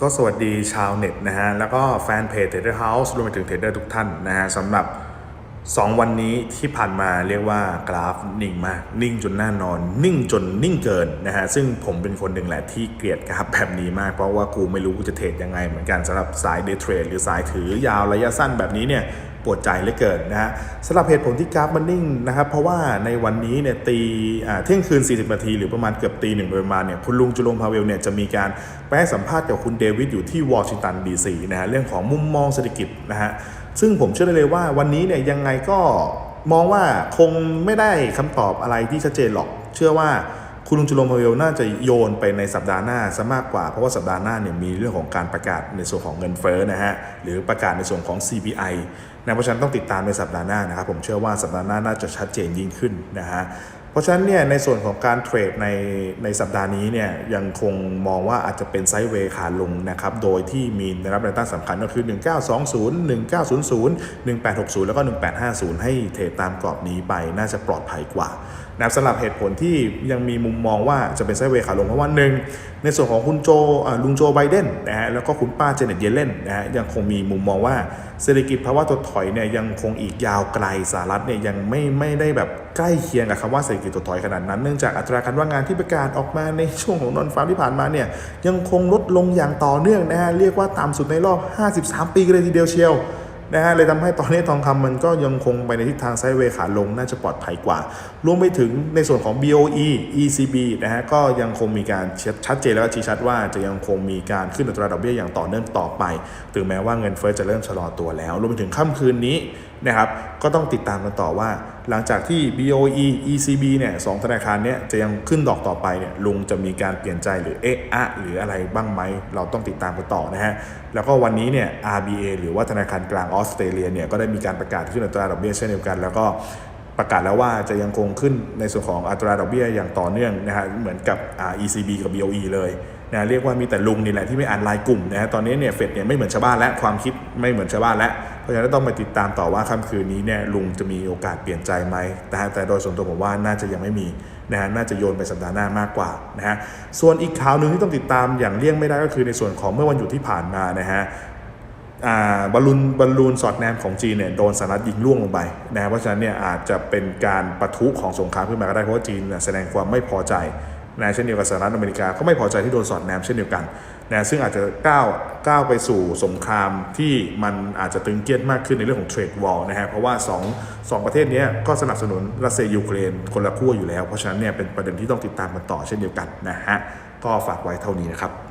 ก็สวัสดีชาวเน็ตนะฮะ แล้วก็แฟนเพจ Trader House รวมไปถึงเทรดเดอร์ทุกท่านนะฮะสำหรับ 2 วันนี้ที่ผ่านมาเรียกว่ากราฟนิ่งมาก นิ่งจนน่านอน นิ่งจนนิ่งเกินนะฮะ ซึ่งผมเป็นคนหนึ่งแหละที่เกลียดกราฟแบบนี้มาก เพราะว่ากูไม่รู้กูจะเทรดยังไงเหมือนกันสำหรับสายเดย์เทรดหรือสายถือยาวระยะสั้นแบบนี้เนี่ย ปวดใจเหลือเกินนะฮะสำหรับเหตุผลที่กราฟมันนิ่งนะครับเพราะว่าในวันนี้เนี่ยตีเที่ยงคืน 40 นาที หรือประมาณเกือบตีหนึ่งประมาณเนี่ยคุณลุงจุลงพาเวลเนี่ยจะมีการไปให้สัมภาษณ์กับคุณเดวิดอยู่ที่วอชิงตันดีซีนะฮะเรื่องของมุมมองเศรษฐกิจนะฮะซึ่งผมเชื่อได้เลยว่าวันนี้เนี่ยยังไงก็มองว่าคงไม่ได้คำตอบอะไรที่ชัดเจนหรอก เชื่อว่า คุณลุงจุลงพาเวลน่าจะโยนไปในสัปดาห์หน้าซะมากกว่า เพราะว่าสัปดาห์หน้าเนี่ยมีเรื่องของการประกาศในส่วนของเงินเฟ้อนะฮะหรือประกาศในส่วนของ CPI นะเพราะฉะนั้นต้องติดตามในสัปดาห์หน้านะครับผมเชื่อว่าสัปดาห์หน้าน่าจะชัดเจนยิ่งขึ้นนะฮะเพราะฉะนั้นเนี่ยในส่วนของการเทรดในในสัปดาห์นี้เนี่ยยังคงมองว่าอาจจะเป็นไซด์เวย์ขาลงนะครับโดยที่มีแนวรับแนวต้านสำคัญก็คือ 1920 1900 1860 แล้วก็ 1850 ให้เทรดตามกรอบนี้ไปน่าจะปลอดภัยกว่า นะครับสำหรับเหตุผลที่ยังมีมุมมองว่าจะเป็นไซเวย์ขาลงเพราะว่าหนึ่งในส่วนของคุณโจลุงโจไบเดนนะฮะแล้วก็คุณป้าเจเน็ตเยเลนนะฮะยังคงมีมุมมองว่าเศรษฐกิจภาวะถดถอยเนี่ยยังคงอีกยาวไกลสหรัฐเนี่ยยังไม่ไม่ได้แบบใกล้เคียงกับคำว่าเศรษฐกิจถดถอยขนาดนั้น เนื่องจากอัตราการว่างงานที่ประกาศออกมาในช่วงของนอนฟาที่ผ่านมาเนี่ยยังคงลดลงอย่างต่อเนื่องนะฮะเรียกว่าต่ำสุดในรอบ 53 ปีเลยทีเดียวเชียว นะฮะเลยทำให้ตอนนี้ทองคำมันก็ยังคงไปในทิศทางไซด์เวย์ขาลงน่าจะปลอดภัยกว่า รวมไปถึงในส่วนของ BOE ECB นะฮะก็ยังคงมีการชัดเจนแล้วก็ชี้ชัดว่าจะยังคงมีการขึ้นอัตราดอกเบี้ยอย่างต่อเนื่องต่อไป ถึงแม้ว่าเงินเฟ้อจะเริ่มชะลอตัวแล้ว รวมไปถึงค่ำคืนนี้นะครับก็ต้องติดตามกันต่อว่า หลังจากที่ BOE ECB เนี่ยสองธนาคารเนี่ยจะยังขึ้นดอกต่อไปเนี่ยลุงจะมีการเปลี่ยนใจหรือเอะอะหรืออะไรบ้างไหม เราต้องติดตามกันต่อนะฮะแล้วก็วันนี้เนี่ย RBA หรือว่าธนาคารกลางออสเตรเลียเนี่ยก็ได้มีการประกาศขึ้นอัตราดอกเบี้ยเช่นเดียวกัน แล้วก็ประกาศแล้วว่าจะยังคงขึ้นในส่วนของอัตราดอกเบี้ยอย่างต่อเนื่องนะฮะเหมือนกับอ่า ECB กับ BOE เลย นะเรียกว่ามีแต่ลุงนี่แหละที่ไม่อ่านไลน์กลุ่มนะฮะตอนนี้เนี่ยเฟดเนี่ยไม่เหมือนชาวบ้านและความคิดไม่เหมือนชาวบ้านแล้วเพราะฉะนั้นต้องมาติดตามต่อว่าค่ำคืนนี้เนี่ยลุงจะมีโอกาสเปลี่ยนใจไหมแต่แต่โดยส่วนตัวผมว่าน่าจะยังไม่มีนะฮะน่าจะโยนไปสัปดาห์หน้ามากกว่านะฮะส่วนอีกข่าวหนึ่งที่ต้องติดตามอย่างเลี่ยงไม่ได้ก็คือในส่วนของเมื่อวันหยุดที่ผ่านมานะฮะบอลลูนบอลลูนสอดแนมของจีนเนี่ยโดนสหรัฐยิงล่วงลงไปนะเพราะฉะนั้นเนี่ยอาจจะเป็นการประทุของสงครามขึ้นมาก็ได้เพราะว่าจีนแสดงความไม่พอใจ นะเช่นเดียวกับสหรัฐอเมริกาก็ไม่พอใจที่โดนสอดแนมเช่นเดียวกันนะซึ่งอาจจะก้าวก้าวไปสู่สงครามที่มันอาจจะตึงเครียดมากขึ้นในเรื่องของเทรดวอลนะฮะเพราะว่าสองสองประเทศนี้ก็สนับสนุนรัสเซียยูเครนคนละขั้วอยู่แล้ว เพราะฉะนั้นเนี่ยเป็นประเด็นที่ต้องติดตามกันต่อเช่นเดียวกันนะฮะก็ฝากไว้เท่านี้นะครับ